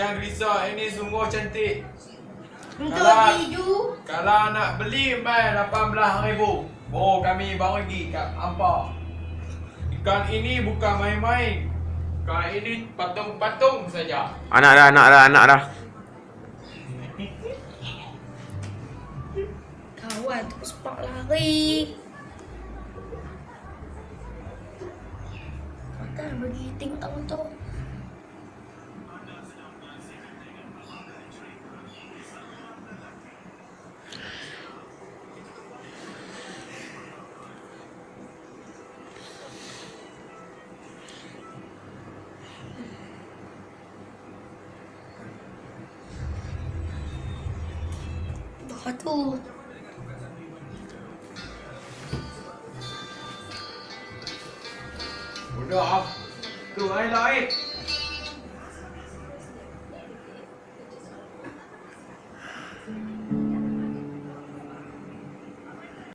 Ikan grisok ini sungguh cantik. Untuk Kalau-. Kalau nak beli mai RM18,000. Oh kami bagi kat hampa. Ikan ini bukan main-main. Ikan ini patung-patung saja. Anak dah, anak dah, anak dah. Kawan tu sepak lari. Takkan bagi tengok ประตูหมดดอกสวยร้อย